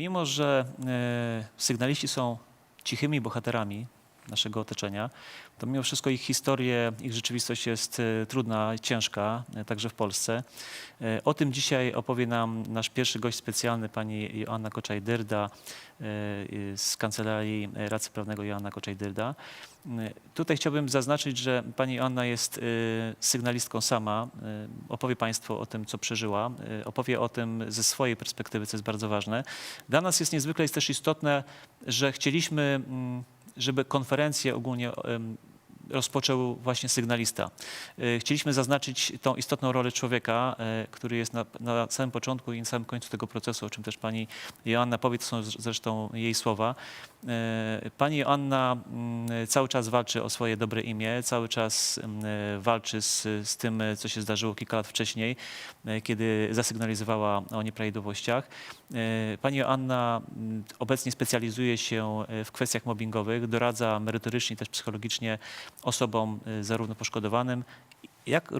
Mimo, że e, sygnaliści są cichymi bohaterami naszego otoczenia, to mimo wszystko ich historie, ich rzeczywistość jest e, trudna, ciężka, e, także w Polsce. E, O tym dzisiaj opowie nam nasz pierwszy gość specjalny, pani Joanna Koczaj-Dyrda z Kancelarii Radcy Prawnego Joanna Koczaj-Dyrda. Tutaj chciałbym zaznaczyć, że pani Joanna jest sygnalistką sama. Opowie Państwu o tym, co przeżyła. Opowie o tym ze swojej perspektywy, co jest bardzo ważne. Dla nas jest niezwykle jest też istotne, że chcieliśmy, mm, żeby konferencję ogólnie rozpoczął właśnie sygnalista. E, Chcieliśmy zaznaczyć tą istotną rolę człowieka, e, który jest na, na samym początku i na samym końcu tego procesu, o czym też pani Joanna powie, to są zresztą jej słowa. E, Pani Joanna mm, cały czas walczy o swoje dobre imię, cały czas mm, walczy z, z tym, co się zdarzyło kilka lat wcześniej, e, kiedy zasygnalizowała o nieprawidłowościach. E, Pani Joanna mm, obecnie specjalizuje się w kwestiach mobbingowych, doradza merytorycznie też psychologicznie osobom zarówno poszkodowanym, jak,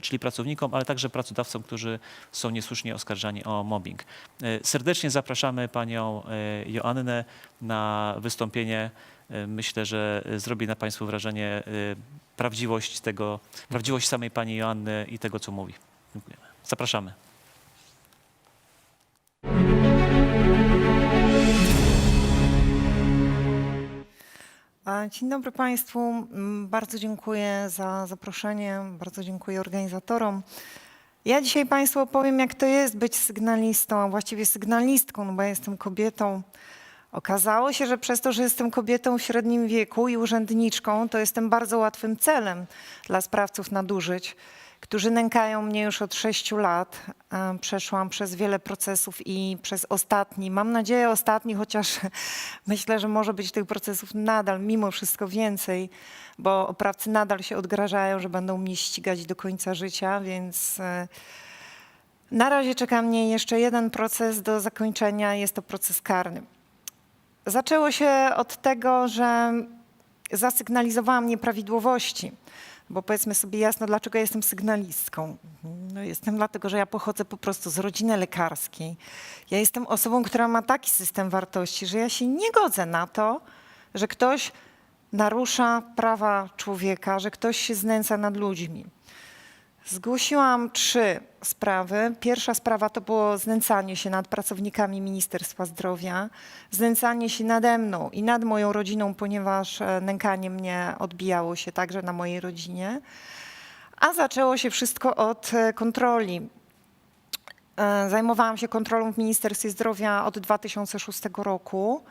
czyli pracownikom, ale także pracodawcom, którzy są niesłusznie oskarżani o mobbing. E, Serdecznie zapraszamy panią e, Joannę na wystąpienie. E, Myślę, że zrobi na państwu wrażenie prawdziwość tego, prawdziwość samej pani Joanny i tego, co mówi. Zapraszamy. Dzień dobry Państwu. Mm, Bardzo dziękuję za zaproszenie, bardzo dziękuję organizatorom. Ja dzisiaj Państwu opowiem, jak to jest być sygnalistą, a właściwie sygnalistką, no bo ja jestem kobietą. Okazało się, że przez to, że jestem kobietą w średnim wieku i urzędniczką, to jestem bardzo łatwym celem dla sprawców nadużyć, którzy nękają mnie już od sześciu lat. E, Przeszłam przez wiele procesów i przez ostatni, mam nadzieję ostatni, chociaż myślę, że może być tych procesów nadal mimo wszystko więcej, bo oprawcy nadal się odgrażają, że będą mnie ścigać do końca życia, więc e, na razie czeka mnie jeszcze jeden proces do zakończenia, jest to proces karny. Zaczęło się od tego, że zasygnalizowałam nieprawidłowości, bo powiedzmy sobie jasno, dlaczego ja jestem sygnalistką. No jestem dlatego, że ja pochodzę po prostu z rodziny lekarskiej. Ja jestem osobą, która ma taki system wartości, że ja się nie godzę na to, że ktoś narusza prawa człowieka, że ktoś się znęca nad ludźmi. Zgłosiłam trzy sprawy. Pierwsza sprawa to było znęcanie się nad pracownikami Ministerstwa Zdrowia, znęcanie się nade mną i nad moją rodziną, ponieważ e, nękanie mnie odbijało się także na mojej rodzinie. A zaczęło się wszystko od e, kontroli. E, Zajmowałam się kontrolą w Ministerstwie Zdrowia od 2006 roku,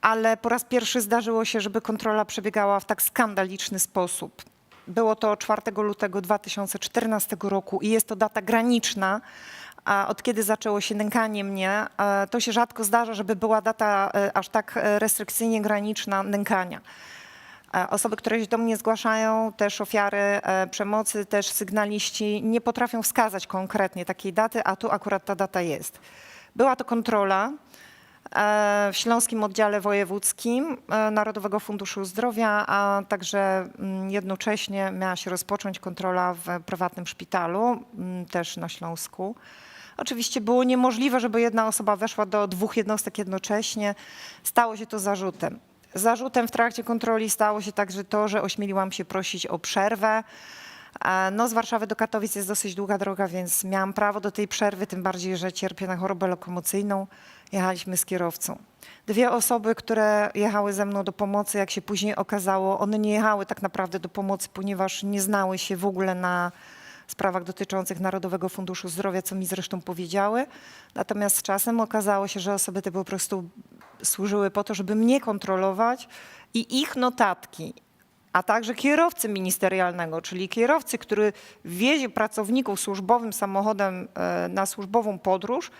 ale po raz pierwszy zdarzyło się, żeby kontrola przebiegała w tak skandaliczny sposób. Było to 4 lutego 2014 roku i jest to data graniczna, a od kiedy zaczęło się nękanie mnie. To się rzadko zdarza, żeby była data e, aż tak e, restrykcyjnie graniczna nękania. E, Osoby, które się do mnie zgłaszają, też ofiary przemocy, też sygnaliści, nie potrafią wskazać konkretnie takiej daty, a tu akurat ta data jest. Była to kontrola w Śląskim Oddziale Wojewódzkim e, Narodowego Funduszu Zdrowia, a także mm, jednocześnie miała się rozpocząć kontrola w prywatnym szpitalu, mm, też na Śląsku. Oczywiście było niemożliwe, żeby jedna osoba weszła do dwóch jednostek jednocześnie. Stało się to zarzutem. Zarzutem w trakcie kontroli stało się także to, że ośmieliłam się prosić o przerwę. No, z Warszawy do Katowic jest dosyć długa droga, więc miałam prawo do tej przerwy, tym bardziej, że cierpię na chorobę lokomocyjną. Jechaliśmy z kierowcą. Dwie osoby, które jechały ze mną do pomocy, jak się później okazało, one nie jechały tak naprawdę do pomocy, ponieważ nie znały się w ogóle na sprawach dotyczących Narodowego Funduszu Zdrowia, co mi zresztą powiedziały. Natomiast z czasem okazało się, że osoby te po prostu służyły po to, żeby mnie kontrolować i ich notatki, a także kierowcy ministerialnego, czyli kierowcy, który wiezie pracowników służbowym samochodem e, na służbową podróż,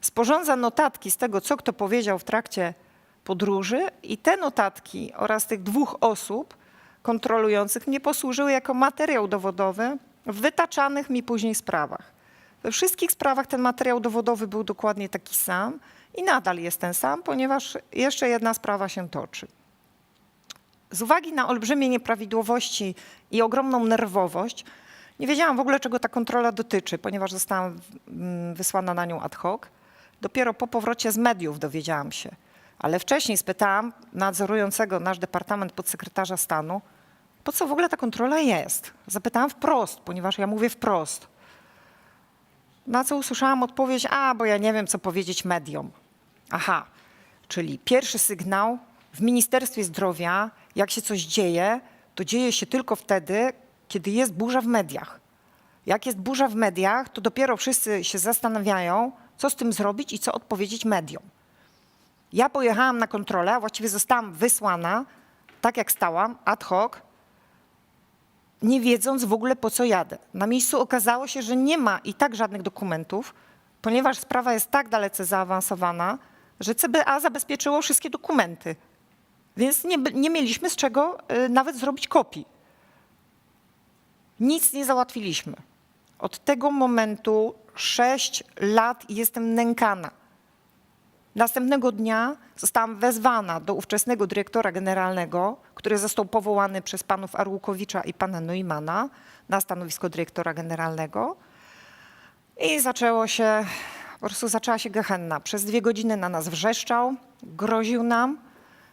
sporządza notatki z tego, co kto powiedział w trakcie podróży i te notatki oraz tych dwóch osób kontrolujących mnie posłużyły jako materiał dowodowy w wytaczanych mi później sprawach. We wszystkich sprawach ten materiał dowodowy był dokładnie taki sam i nadal jest ten sam, ponieważ jeszcze jedna sprawa się toczy. Z uwagi na olbrzymie nieprawidłowości i ogromną nerwowość, nie wiedziałam w ogóle, czego ta kontrola dotyczy, ponieważ zostałam mm, wysłana na nią ad hoc. Dopiero po powrocie z mediów dowiedziałam się. Ale wcześniej spytałam nadzorującego nasz Departament Podsekretarza Stanu, po co w ogóle ta kontrola jest? Zapytałam wprost, ponieważ ja mówię wprost. Na co usłyszałam odpowiedź, a bo ja nie wiem, co powiedzieć mediom. Aha, czyli pierwszy sygnał w Ministerstwie Zdrowia, jak się coś dzieje, to dzieje się tylko wtedy, kiedy jest burza w mediach. Jak jest burza w mediach, to dopiero wszyscy się zastanawiają, co z tym zrobić i co odpowiedzieć mediom. Ja pojechałam na kontrolę, a właściwie zostałam wysłana, tak jak stałam, ad hoc, nie wiedząc w ogóle po co jadę. Na miejscu okazało się, że nie ma i tak żadnych dokumentów, ponieważ sprawa jest tak dalece zaawansowana, że CBA zabezpieczyło wszystkie dokumenty. Więc nie, nie mieliśmy z czego y, nawet zrobić kopii. Nic nie załatwiliśmy. Od tego momentu sześć lat jestem nękana. Następnego dnia zostałam wezwana do ówczesnego dyrektora generalnego, który został powołany przez panów Arłukowicza i pana Neumana na stanowisko dyrektora generalnego. I zaczęło się, po prostu zaczęła się gehenna. Przez dwie godziny na nas wrzeszczał, groził nam,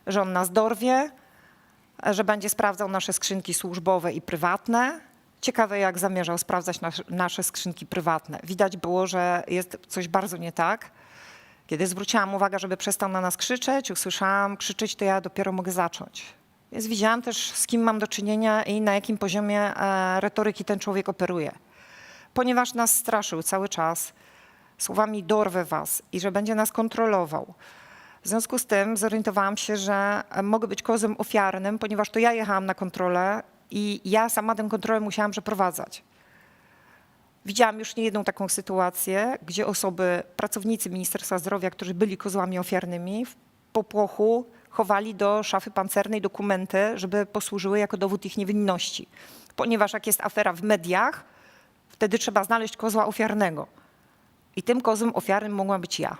że on nas dorwie, że będzie sprawdzał nasze skrzynki służbowe i prywatne. Ciekawe, jak zamierzał sprawdzać nasz, nasze skrzynki prywatne. Widać było, że jest coś bardzo nie tak. Kiedy zwróciłam uwagę, żeby przestał na nas krzyczeć, usłyszałam krzyczeć, to ja dopiero mogę zacząć. Więc widziałam też, z kim mam do czynienia i na jakim poziomie e, retoryki ten człowiek operuje. Ponieważ nas straszył cały czas słowami dorwę was i że będzie nas kontrolował. W związku z tym zorientowałam się, że mogę być kozłem ofiarnym, ponieważ to ja jechałam na kontrolę i ja sama tę kontrolę musiałam przeprowadzać. Widziałam już niejedną taką sytuację, gdzie osoby, pracownicy Ministerstwa Zdrowia, którzy byli kozłami ofiarnymi, w popłochu chowali do szafy pancernej dokumenty, żeby posłużyły jako dowód ich niewinności. Ponieważ jak jest afera w mediach, wtedy trzeba znaleźć kozła ofiarnego. I tym kozłem ofiarnym mogłam być ja.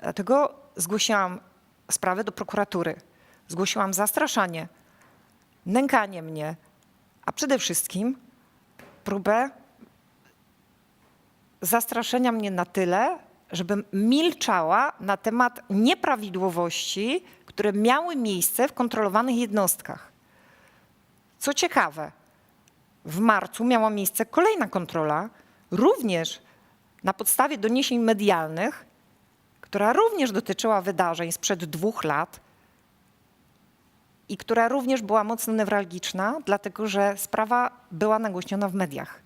Dlatego zgłosiłam sprawę do prokuratury. Zgłosiłam zastraszanie, nękanie mnie, a przede wszystkim próbę zastraszenia mnie na tyle, żebym milczała na temat nieprawidłowości, które miały miejsce w kontrolowanych jednostkach. Co ciekawe, w marcu miała miejsce kolejna kontrola, również na podstawie doniesień medialnych, która również dotyczyła wydarzeń sprzed dwóch lat i która również była mocno newralgiczna, dlatego że sprawa była nagłośniona w mediach.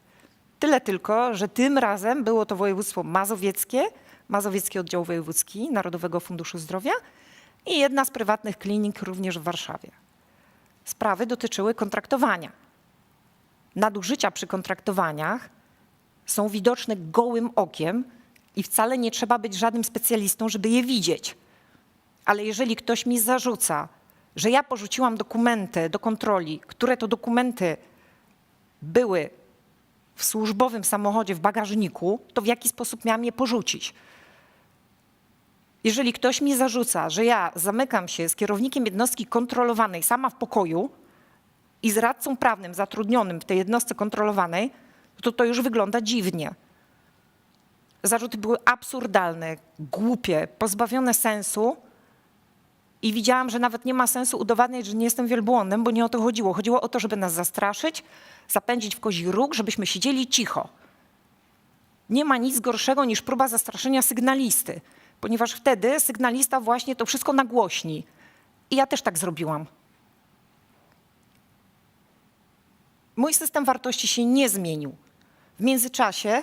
Tyle tylko, że tym razem było to województwo mazowieckie, Mazowiecki Oddział Wojewódzki Narodowego Funduszu Zdrowia i jedna z prywatnych klinik również w Warszawie. Sprawy dotyczyły kontraktowania. Nadużycia przy kontraktowaniach są widoczne gołym okiem i wcale nie trzeba być żadnym specjalistą, żeby je widzieć. Ale jeżeli ktoś mi zarzuca, że ja porzuciłam dokumenty do kontroli, które to dokumenty były w służbowym samochodzie w bagażniku, to w jaki sposób miałam je porzucić? Jeżeli ktoś mi zarzuca, że ja zamykam się z kierownikiem jednostki kontrolowanej sama w pokoju i z radcą prawnym zatrudnionym w tej jednostce kontrolowanej, to to już wygląda dziwnie. Zarzuty były absurdalne, głupie, pozbawione sensu i widziałam, że nawet nie ma sensu udowadniać, że nie jestem wielbłądem, bo nie o to chodziło. Chodziło o to, żeby nas zastraszyć, zapędzić w kozi róg, żebyśmy siedzieli cicho. Nie ma nic gorszego niż próba zastraszenia sygnalisty, ponieważ wtedy sygnalista właśnie to wszystko nagłośni. I ja też tak zrobiłam. Mój system wartości się nie zmienił. W międzyczasie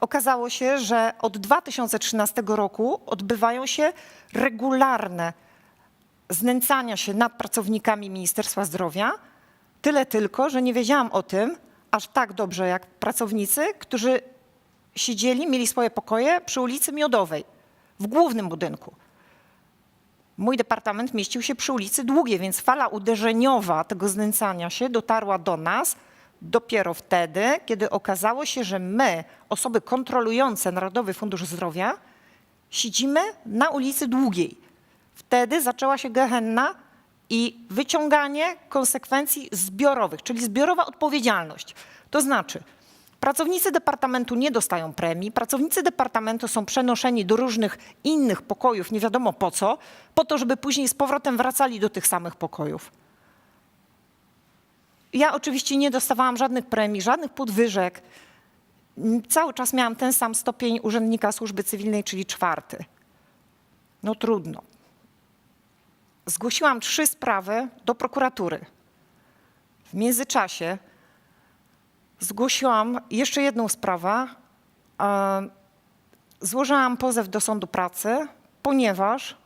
okazało się, że od 2013 roku odbywają się regularne znęcania się nad pracownikami Ministerstwa Zdrowia. Tyle tylko, że nie wiedziałam o tym aż tak dobrze jak pracownicy, którzy siedzieli, mieli swoje pokoje przy ulicy Miodowej, w głównym budynku. Mój departament mieścił się przy ulicy Długiej, więc fala uderzeniowa tego znęcania się dotarła do nas dopiero wtedy, kiedy okazało się, że my, osoby kontrolujące Narodowy Fundusz Zdrowia, siedzimy na ulicy Długiej. Wtedy zaczęła się gehenna i wyciąganie konsekwencji zbiorowych, czyli zbiorowa odpowiedzialność. To znaczy, Pracownicy departamentu nie dostają premii, pracownicy departamentu są przenoszeni do różnych innych pokojów, nie wiadomo po co, po to, żeby później z powrotem wracali do tych samych pokojów. Ja oczywiście nie dostawałam żadnych premii, żadnych podwyżek. Cały czas miałam ten sam stopień urzędnika służby cywilnej, czyli czwarty. No trudno. Zgłosiłam trzy sprawy do prokuratury. W międzyczasie zgłosiłam jeszcze jedną sprawę. e, Złożyłam pozew do sądu pracy, ponieważ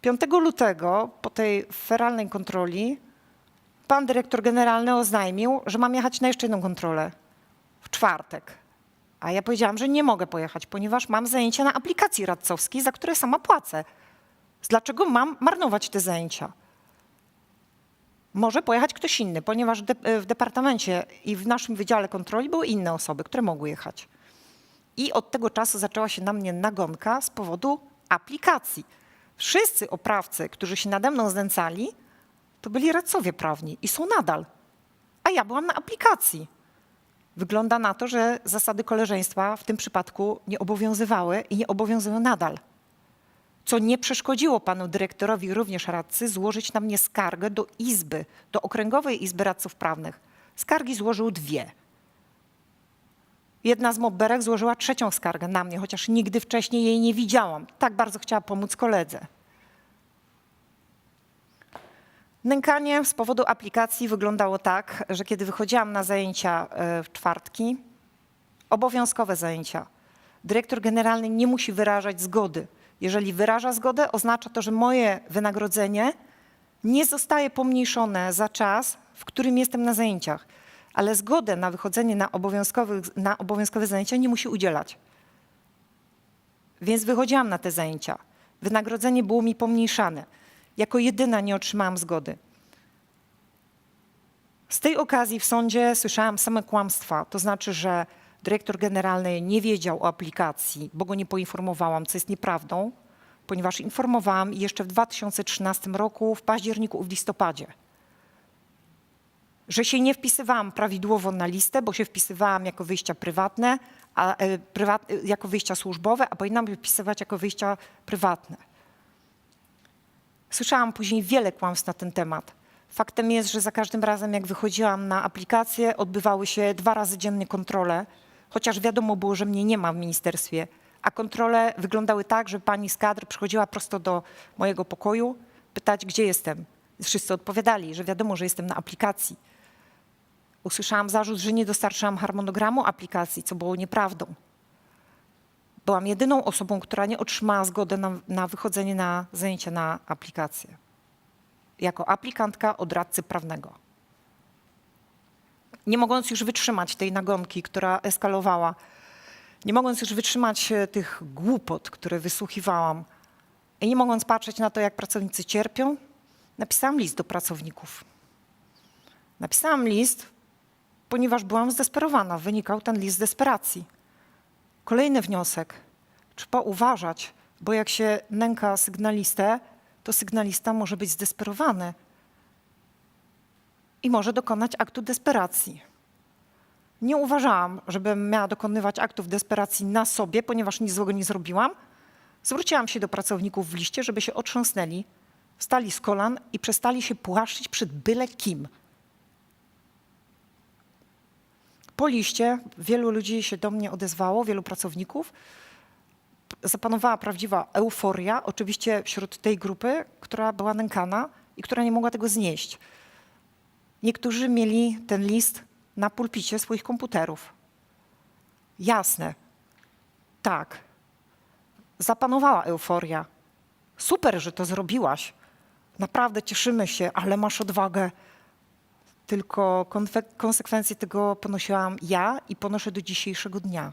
5 lutego po tej feralnej kontroli pan dyrektor generalny oznajmił, że mam jechać na jeszcze jedną kontrolę w czwartek. A ja powiedziałam, że nie mogę pojechać, ponieważ mam zajęcia na aplikacji radcowskiej, za które sama płacę. Dlaczego mam marnować te zajęcia? Może pojechać ktoś inny, ponieważ w departamencie i w naszym wydziale kontroli były inne osoby, które mogły jechać. I od tego czasu zaczęła się na mnie nagonka z powodu aplikacji. Wszyscy oprawcy, którzy się nade mną znęcali, to byli radcowie prawni i są nadal. A ja byłam na aplikacji. Wygląda na to, że zasady koleżeństwa w tym przypadku nie obowiązywały i nie obowiązują nadal. Co nie przeszkodziło panu dyrektorowi, również radcy, złożyć na mnie skargę do Izby, do Okręgowej Izby Radców Prawnych. Skargi złożył dwie. Jedna z mobberek złożyła trzecią skargę na mnie, chociaż nigdy wcześniej jej nie widziałam. Tak bardzo chciała pomóc koledze. Nękanie z powodu aplikacji wyglądało tak, że kiedy wychodziłam na zajęcia e, w czwartki, obowiązkowe zajęcia, dyrektor generalny nie musi wyrażać zgody. Jeżeli wyraża zgodę, oznacza to, że moje wynagrodzenie nie zostaje pomniejszone za czas, w którym jestem na zajęciach, ale zgodę na wychodzenie na, obowiązkowych, na obowiązkowe zajęcia nie musi udzielać. Więc wychodziłam na te zajęcia. Wynagrodzenie było mi pomniejszane. Jako jedyna nie otrzymałam zgody. Z tej okazji w sądzie słyszałam same kłamstwa. To znaczy, że dyrektor generalny nie wiedział o aplikacji, bo go nie poinformowałam, co jest nieprawdą, ponieważ informowałam jeszcze w 2013 roku, w październiku w listopadzie, że się nie wpisywałam prawidłowo na listę, bo się wpisywałam jako wyjścia prywatne, a, e, prywat, e, jako wyjścia służbowe, a powinnam się wpisywać jako wyjścia prywatne. Słyszałam później wiele kłamstw na ten temat. Faktem jest, że za każdym razem, jak wychodziłam na aplikację, odbywały się dwa razy dziennie kontrole, chociaż wiadomo było, że mnie nie ma w ministerstwie. A kontrole wyglądały tak, że pani z kadr przychodziła prosto do mojego pokoju, pytać, gdzie jestem. Wszyscy odpowiadali, że wiadomo, że jestem na aplikacji. Usłyszałam zarzut, że nie dostarczyłam harmonogramu aplikacji, co było nieprawdą. Byłam jedyną osobą, która nie otrzymała zgody na, na wychodzenie na zajęcia na aplikację. Jako aplikantka od radcy prawnego. Nie mogąc już wytrzymać tej nagonki, która eskalowała, nie mogąc już wytrzymać e, tych głupot, które wysłuchiwałam, i nie mogąc patrzeć na to, jak pracownicy cierpią, napisałam list do pracowników. Napisałam list, ponieważ byłam zdesperowana. Wynikał ten list z desperacji. Kolejny wniosek. Trzeba uważać, bo jak się nęka sygnalistę, to sygnalista może być zdesperowany i może dokonać aktu desperacji. Nie uważałam, żebym miała dokonywać aktów desperacji na sobie, ponieważ nic złego nie zrobiłam. Zwróciłam się do pracowników w liście, żeby się otrząsnęli, wstali z kolan i przestali się płaszczyć przed byle kim. Po liście wielu ludzi się do mnie odezwało, wielu pracowników. Zapanowała prawdziwa euforia, oczywiście wśród tej grupy, która była nękana i która nie mogła tego znieść. Niektórzy mieli ten list na pulpicie swoich komputerów. Jasne, tak. Zapanowała euforia. Super, że to zrobiłaś. Naprawdę cieszymy się, ale masz odwagę. Tylko konsekwencje tego ponosiłam ja i ponoszę do dzisiejszego dnia.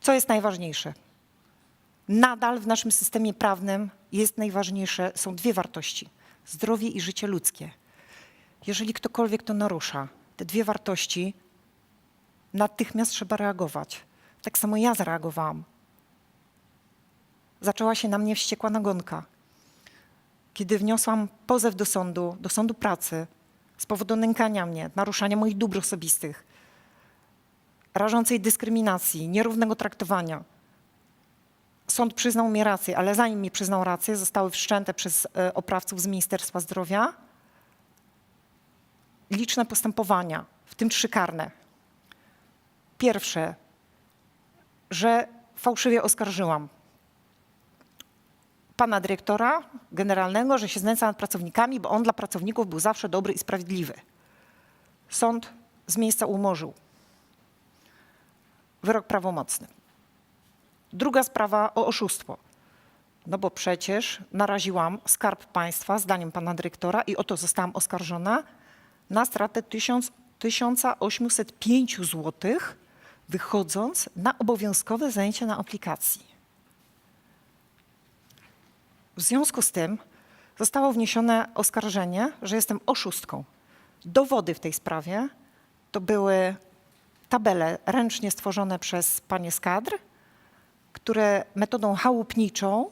Co jest najważniejsze? Nadal w naszym systemie prawnym jest najważniejsze, są dwie wartości: zdrowie i życie ludzkie. Jeżeli ktokolwiek to narusza, te dwie wartości, natychmiast trzeba reagować. Tak samo ja zareagowałam. Zaczęła się na mnie wściekła nagonka kiedy wniosłam pozew do sądu, do sądu pracy z powodu nękania mnie, naruszania moich dóbr osobistych, rażącej dyskryminacji, nierównego traktowania. Sąd przyznał mi rację, ale zanim mi przyznał rację, zostały wszczęte przez e, oprawców z Ministerstwa Zdrowia liczne postępowania, w tym trzy karne. Pierwsze, że fałszywie oskarżyłam pana dyrektora generalnego, że się znęca nad pracownikami, bo on dla pracowników był zawsze dobry i sprawiedliwy. Sąd z miejsca umorzył. Wyrok prawomocny. Druga sprawa o oszustwo. No bo przecież naraziłam skarb państwa, zdaniem pana dyrektora, i o to zostałam oskarżona, na stratę 1000 1805 zł, wychodząc na obowiązkowe zajęcia na aplikacji. W związku z tym zostało wniesione oskarżenie, że jestem oszustką. Dowody w tej sprawie to były tabele ręcznie stworzone przez panie z kadr, które metodą chałupniczą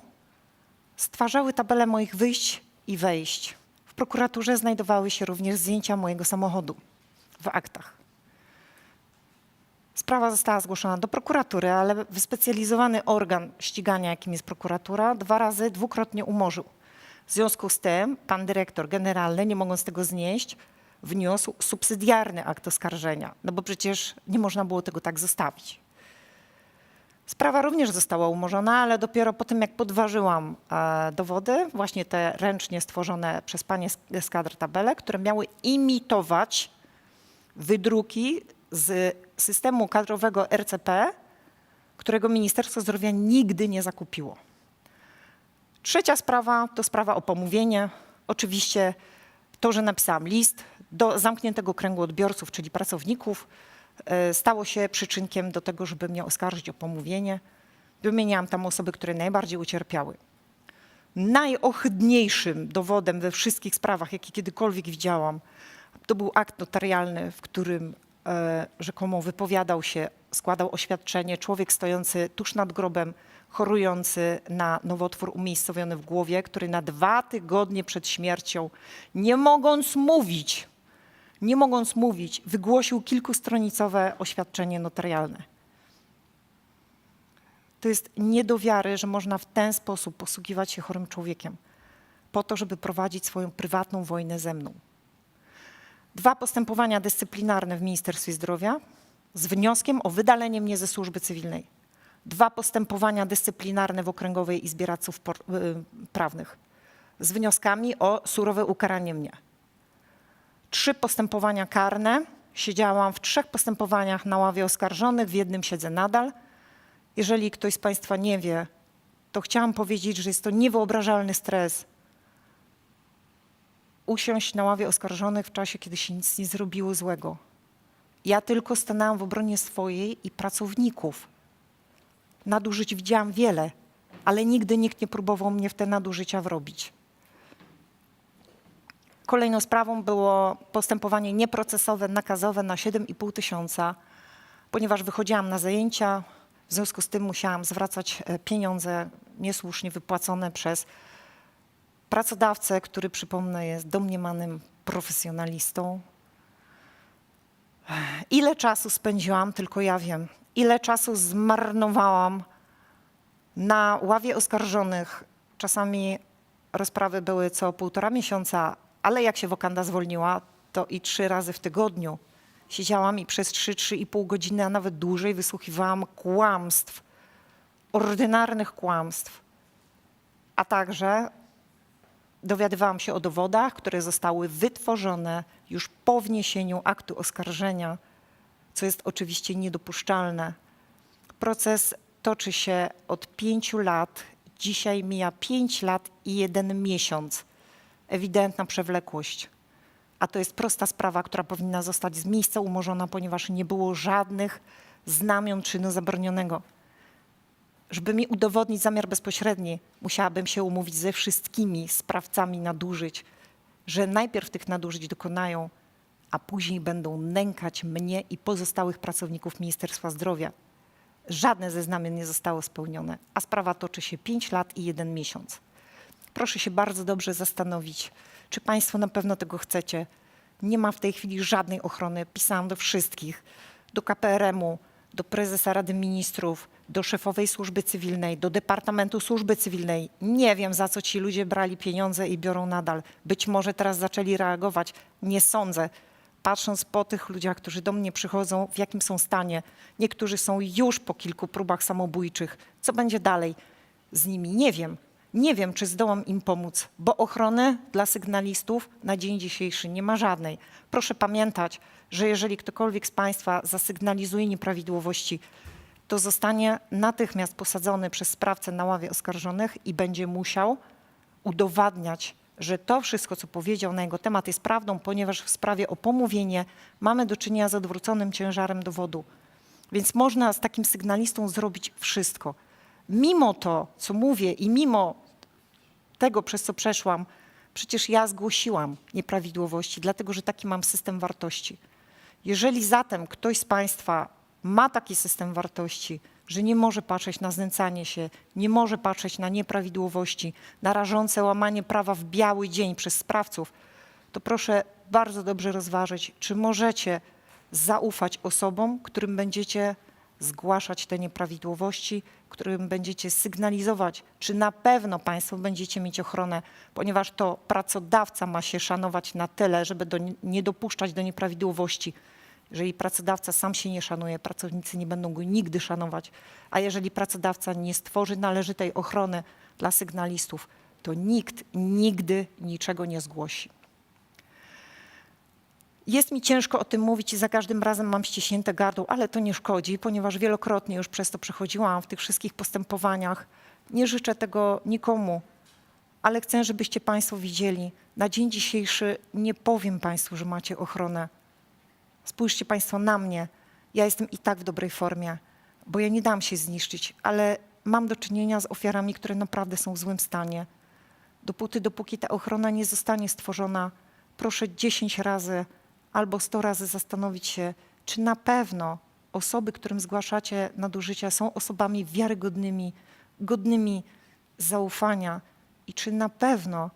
stwarzały tabelę moich wyjść i wejść. W prokuraturze znajdowały się również zdjęcia mojego samochodu w aktach. Sprawa została zgłoszona do prokuratury, ale wyspecjalizowany organ ścigania, jakim jest prokuratura, dwa razy, dwukrotnie umorzył. W związku z tym pan dyrektor generalny, nie mogąc tego znieść, wniósł subsydiarny akt oskarżenia, no bo przecież nie można było tego tak zostawić. Sprawa również została umorzona, ale dopiero po tym, jak podważyłam e, dowody, właśnie te ręcznie stworzone przez panie z, kadr tabele, które miały imitować wydruki z systemu kadrowego RCP, którego Ministerstwo Zdrowia nigdy nie zakupiło. Trzecia sprawa to sprawa o pomówienie. Oczywiście to, że napisałam list do zamkniętego kręgu odbiorców, czyli pracowników, e, stało się przyczynkiem do tego, żeby mnie oskarżyć o pomówienie. Wymieniałam tam osoby, które najbardziej ucierpiały. Najohydniejszym dowodem we wszystkich sprawach, jakie kiedykolwiek widziałam, to był akt notarialny, w którym rzekomo wypowiadał się, składał oświadczenie człowiek stojący tuż nad grobem, chorujący na nowotwór umiejscowiony w głowie, który na dwa tygodnie przed śmiercią, nie mogąc mówić, nie mogąc mówić, wygłosił kilkustronicowe oświadczenie notarialne. To jest nie do wiary, że można w ten sposób posługiwać się chorym człowiekiem, po to, żeby prowadzić swoją prywatną wojnę ze mną. Dwa postępowania dyscyplinarne w Ministerstwie Zdrowia z wnioskiem o wydalenie mnie ze służby cywilnej. Dwa postępowania dyscyplinarne w Okręgowej Izbie Radców y, Prawnych z wnioskami o surowe ukaranie mnie. Trzy postępowania karne. Siedziałam w trzech postępowaniach na ławie oskarżonych, w jednym siedzę nadal. Jeżeli ktoś z Państwa nie wie, to chciałam powiedzieć, że jest to niewyobrażalny stres, usiąść na ławie oskarżonych w czasie, kiedy się nic nie zrobiło złego. Ja tylko stanęłam w obronie swojej i pracowników. Nadużyć widziałam wiele, ale nigdy nikt nie próbował mnie w te nadużycia wrobić. Kolejną sprawą było postępowanie nieprocesowe, nakazowe na 7,5 tysiąca, ponieważ wychodziłam na zajęcia, w związku z tym musiałam zwracać e, pieniądze niesłusznie wypłacone przez pracodawcę, który przypomnę jest domniemanym profesjonalistą. Ile czasu spędziłam, tylko ja wiem. Ile czasu zmarnowałam na ławie oskarżonych. Czasami rozprawy były co półtora miesiąca, ale jak się Wokanda zwolniła, to i trzy razy w tygodniu. Siedziałam i przez trzy, trzy i pół godziny, a nawet dłużej wysłuchiwałam kłamstw, ordynarnych kłamstw, a także dowiadywałam się o dowodach, które zostały wytworzone już po wniesieniu aktu oskarżenia, co jest oczywiście niedopuszczalne. Proces toczy się od pięciu lat. Dzisiaj mija pięć lat i jeden miesiąc. Ewidentna przewlekłość. A to jest prosta sprawa, która powinna zostać z miejsca umorzona, ponieważ nie było żadnych znamion czynu zabronionego. Żeby mi udowodnić zamiar bezpośredni, musiałabym się umówić ze wszystkimi sprawcami nadużyć, że najpierw tych nadużyć dokonają, a później będą nękać mnie i pozostałych pracowników Ministerstwa Zdrowia. Żadne ze znamion nie zostało spełnione, a sprawa toczy się 5 lat i jeden miesiąc. Proszę się bardzo dobrze zastanowić, czy Państwo na pewno tego chcecie. Nie ma w tej chwili żadnej ochrony. Pisałam do wszystkich, do KPRM-u, do prezesa Rady Ministrów, do szefowej służby cywilnej, do Departamentu Służby Cywilnej. Nie wiem, za co ci ludzie brali pieniądze i biorą nadal. Być może teraz zaczęli reagować. Nie sądzę. Patrząc po tych ludziach, którzy do mnie przychodzą, w jakim są stanie. Niektórzy są już po kilku próbach samobójczych. Co będzie dalej z nimi? Nie wiem. Nie wiem, czy zdołam im pomóc, bo ochrony dla sygnalistów na dzień dzisiejszy nie ma żadnej. Proszę pamiętać, że jeżeli ktokolwiek z Państwa zasygnalizuje nieprawidłowości, to zostanie natychmiast posadzony przez sprawcę na ławie oskarżonych i będzie musiał udowadniać, że to wszystko, co powiedział na jego temat, jest prawdą, ponieważ w sprawie o pomówienie mamy do czynienia z odwróconym ciężarem dowodu. Więc można z takim sygnalistą zrobić wszystko. Mimo to, co mówię i mimo tego, przez co przeszłam, przecież ja zgłosiłam nieprawidłowości, dlatego że taki mam system wartości. Jeżeli zatem ktoś z Państwa ma taki system wartości, że nie może patrzeć na znęcanie się, nie może patrzeć na nieprawidłowości, na rażące łamanie prawa w biały dzień przez sprawców, to proszę bardzo dobrze rozważyć, czy możecie zaufać osobom, którym będziecie zgłaszać te nieprawidłowości, którym będziecie sygnalizować, czy na pewno Państwo będziecie mieć ochronę, ponieważ to pracodawca ma się szanować na tyle, żeby do, nie dopuszczać do nieprawidłowości. Jeżeli pracodawca sam się nie szanuje, pracownicy nie będą go nigdy szanować, a jeżeli pracodawca nie stworzy należytej ochrony dla sygnalistów, to nikt nigdy niczego nie zgłosi. Jest mi ciężko o tym mówić i za każdym razem mam ściśnięte gardło, ale to nie szkodzi, ponieważ wielokrotnie już przez to przechodziłam w tych wszystkich postępowaniach. Nie życzę tego nikomu, ale chcę, żebyście Państwo widzieli, na dzień dzisiejszy nie powiem Państwu, że macie ochronę. Spójrzcie Państwo na mnie. Ja jestem i tak w dobrej formie, bo ja nie dam się zniszczyć, ale mam do czynienia z ofiarami, które naprawdę są w złym stanie. Dopóty, dopóki ta ochrona nie zostanie stworzona, proszę 10 razy albo 100 razy zastanowić się, czy na pewno osoby, którym zgłaszacie nadużycia, są osobami wiarygodnymi, godnymi zaufania i czy na pewno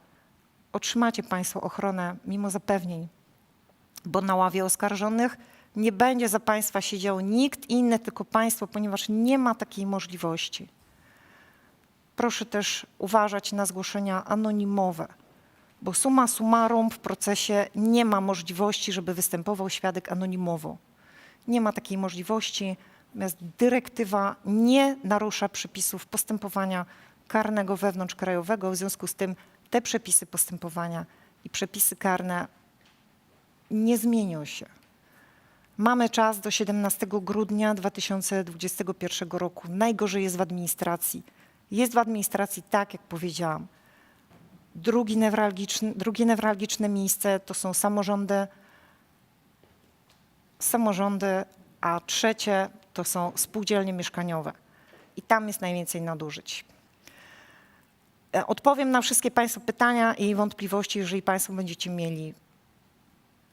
otrzymacie Państwo ochronę mimo zapewnień, bo na ławie oskarżonych nie będzie za Państwa siedział nikt inny, tylko Państwo, ponieważ nie ma takiej możliwości. Proszę też uważać na zgłoszenia anonimowe bo summa summarum w procesie nie ma możliwości, żeby występował świadek anonimowo. Nie ma takiej możliwości, natomiast dyrektywa nie narusza przepisów postępowania karnego wewnątrzkrajowego, w związku z tym te przepisy postępowania i przepisy karne nie zmienią się. Mamy czas do 17 grudnia 2021 roku. Najgorzej jest w administracji. Jest w administracji tak, jak powiedziałam. Drugi newralgiczny, drugie newralgiczne miejsce to są samorządy, samorządy, a trzecie to są spółdzielnie mieszkaniowe. I tam jest najwięcej nadużyć. E, Odpowiem na wszystkie Państwa pytania i wątpliwości, jeżeli Państwo będziecie mieli.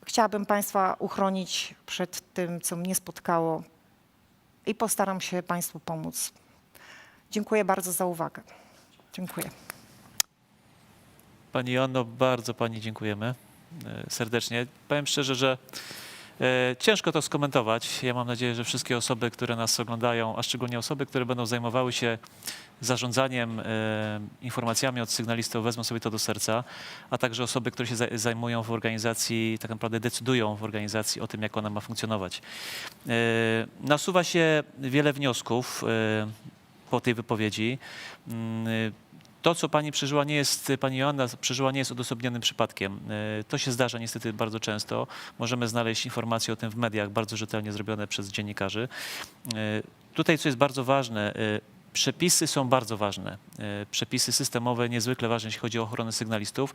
Chciałabym Państwa uchronić przed tym, co mnie spotkało i postaram się Państwu pomóc. Dziękuję bardzo za uwagę. Dziękuję. Pani Joanno, bardzo Pani dziękujemy e, serdecznie. Powiem szczerze, że e, ciężko to skomentować. Ja mam nadzieję, że wszystkie osoby, które nas oglądają, a szczególnie osoby, które będą zajmowały się zarządzaniem e, informacjami od sygnalistów, wezmą sobie to do serca, a także osoby, które się zaj- zajmują w organizacji, tak naprawdę decydują w organizacji o tym, jak ona ma funkcjonować. Nasuwa się wiele wniosków po tej wypowiedzi. To, co pani przeżyła, nie jest, pani Joanna przeżyła, nie jest odosobnionym przypadkiem. E, To się zdarza niestety bardzo często. Możemy znaleźć informacje o tym w mediach, bardzo rzetelnie zrobione przez dziennikarzy. E, Tutaj, co jest bardzo ważne, e, przepisy są bardzo ważne. Przepisy systemowe niezwykle ważne, jeśli chodzi o ochronę sygnalistów.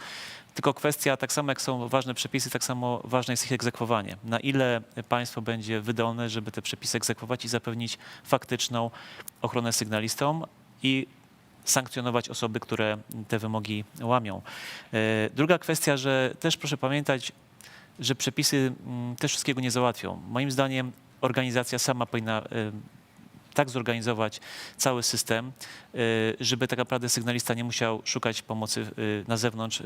Tylko kwestia, tak samo jak są ważne przepisy, tak samo ważne jest ich egzekwowanie. Na ile państwo będzie wydolne, żeby te przepisy egzekwować i zapewnić faktyczną ochronę sygnalistom i sankcjonować osoby, które te wymogi łamią. E, Druga kwestia, że też proszę pamiętać, że przepisy mm, też wszystkiego nie załatwią. Moim zdaniem organizacja sama powinna e, tak zorganizować cały system, y, żeby tak naprawdę sygnalista nie musiał szukać pomocy na zewnątrz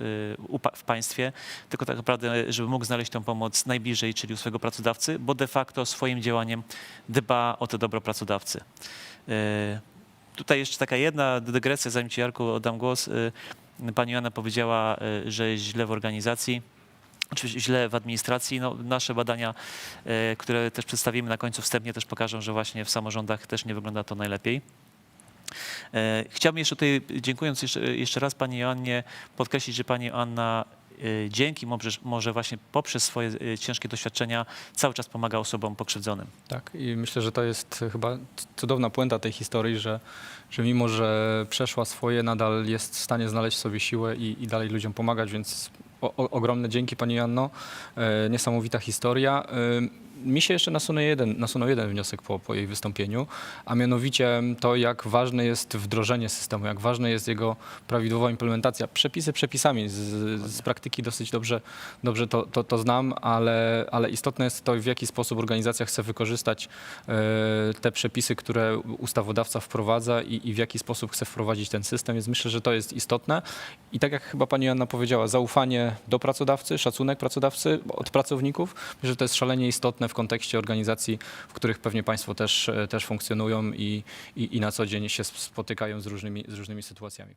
w państwie, tylko tak naprawdę, żeby mógł znaleźć tą pomoc najbliżej, czyli u swojego pracodawcy, bo de facto swoim działaniem dba o to dobro pracodawcy. Y, Tutaj jeszcze taka jedna dygresja, zanim Ci Jarku oddam głos. Y, Pani Joanna powiedziała, y, że jest źle w organizacji. Oczywiście źle w administracji. No, nasze badania, e, które też przedstawimy na końcu wstępnie, też pokażą, że właśnie w samorządach też nie wygląda to najlepiej. Chciałbym jeszcze tutaj, dziękując jeszcze, jeszcze raz Pani Joannie, podkreślić, że Pani Joanna e, dzięki, może, właśnie poprzez swoje e, ciężkie doświadczenia cały czas pomaga osobom pokrzywdzonym. Tak, i myślę, że to jest chyba cudowna puenta tej historii, że, że mimo, że przeszła swoje, nadal jest w stanie znaleźć sobie siłę i, i dalej ludziom pomagać, więc o, o, ogromne dzięki Pani Janno. E, niesamowita historia. E, mi się jeszcze nasunął jeden, nasunął jeden wniosek po, po jej wystąpieniu, a mianowicie to, jak ważne jest wdrożenie systemu, jak ważna jest jego prawidłowa implementacja. Przepisy przepisami, z, z praktyki dosyć dobrze, dobrze to, to, to znam, ale, ale istotne jest to, w jaki sposób organizacja chce wykorzystać e, te przepisy, które ustawodawca wprowadza i, i w jaki sposób chce wprowadzić ten system, więc myślę, że to jest istotne. I tak jak chyba pani Joanna powiedziała, zaufanie do pracodawcy, szacunek pracodawcy od pracowników, myślę, że to jest szalenie istotne w kontekście organizacji, w których pewnie państwo też, e, też funkcjonują i, i, i na co dzień się spotykają z różnymi, z różnymi sytuacjami.